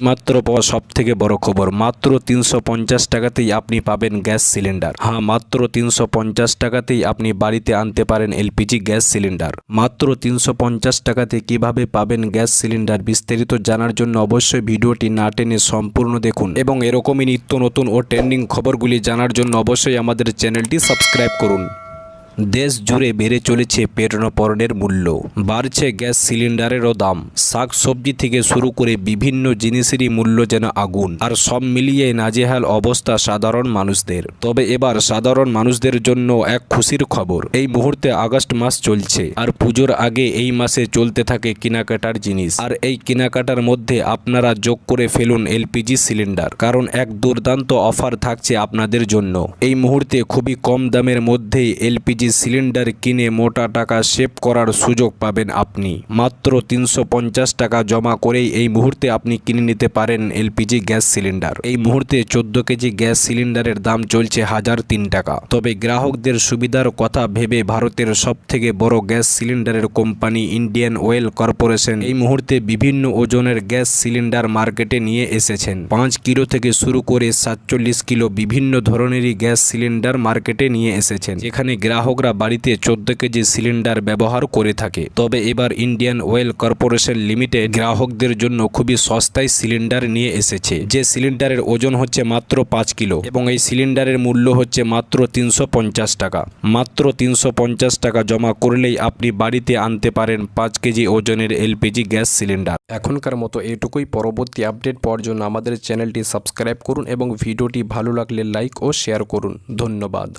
মাত্র পাওয়া সব থেকে বড় খবর। মাত্র তিনশো পঞ্চাশ টাকাতেই আপনি পাবেন গ্যাস সিলিন্ডার। হ্যাঁ মাত্র তিনশো পঞ্চাশ টাকাতেই আপনি বাড়িতে আনতে পারেন এলপিজি গ্যাস সিলিন্ডার। মাত্র তিনশো পঞ্চাশ টাকাতে কীভাবে পাবেন গ্যাস সিলিন্ডার বিস্তারিত জানার জন্য অবশ্যই ভিডিওটি না টেনে সম্পূর্ণ দেখুন এবং এরকমই নিত্য নতুন ও ট্রেন্ডিং খবরগুলি জানার জন্য অবশ্যই আমাদের চ্যানেলটি সাবস্ক্রাইব করুন। দেশ জুড়ে বেড়ে চলেছে পেট্রোপণ্যের মূল্য। বাড়ছে গ্যাস সিলিন্ডারেরও দাম। শাক সবজি থেকে শুরু করে বিভিন্ন জিনিসেরই মূল্য যেন আগুন। আর সব মিলিয়ে নাজেহাল অবস্থা সাধারণ মানুষদের। তবে এবার সাধারণ মানুষদের জন্য এক খুশির খবর। এই মুহূর্তে আগস্ট মাস চলছে। আর পুজোর আগে এই মাসে চলতে থাকে কেনাকাটার জিনিস। আর এই কেনাকাটার মধ্যে আপনারা যোগ করে ফেলুন এলপিজি সিলিন্ডার। কারণ এক দুর্দান্ত অফার থাকছে আপনাদের জন্য। এই মুহূর্তে খুবই কম দামের মধ্যেই এলপিজি সিলিন্ডার কিনে মোটা টাকা সেভ করার সুযোগ পাবেন আপনি। মাত্র তিনশো পঞ্চাশ টাকা জমা করেই এই মুহূর্তে আপনি কিনে নিতে পারেন এলপিজি গ্যাস সিলিন্ডার। এই মুহূর্তে চোদ্দ কেজি গ্যাস সিলিন্ডারের দাম চলছে হাজার তিন টাকা। তবে গ্রাহকদের সুবিধার কথা ভেবে ভারতের সব থেকে বড় গ্যাস সিলিন্ডারের কোম্পানি ইন্ডিয়ান অয়েল কর্পোরেশন এই মুহূর্তে বিভিন্ন ওজনের গ্যাস সিলিন্ডার মার্কেটে নিয়ে এসেছেন। পাঁচ কিলো থেকে শুরু করে সাতচল্লিশ কিলো বিভিন্ন ধরনেরই গ্যাস সিলিন্ডার মার্কেটে নিয়ে এসেছেন। যেখানে গ্রাহকরা বাড়িতে চোদ্দ কেজি সিলিন্ডার ব্যবহার করে থাকে। তবে এবার ইন্ডিয়ান অয়েল কর্পোরেশন লিমিটেড গ্রাহকদের জন্য খুবই সস্তায় সিলিন্ডার নিয়ে এসেছে। যে সিলিন্ডারের ওজন হচ্ছে মাত্র পাঁচ কিলো এবং এই সিলিন্ডারের মূল্য হচ্ছে মাত্র তিনশো পঞ্চাশ টাকা। মাত্র তিনশো পঞ্চাশ টাকা জমা করলেই আপনি বাড়িতে আনতে পারেন পাঁচ কেজি ওজনের এলপিজি গ্যাস সিলিন্ডার। এখনকার মতো এটুকুই পরবর্তী আপডেট পাওয়ার জন্য আমাদের চ্যানেলটি সাবস্ক্রাইব করুন এবং ভিডিওটি ভালো লাগলে লাইক ও শেয়ার করুন। ধন্যবাদ।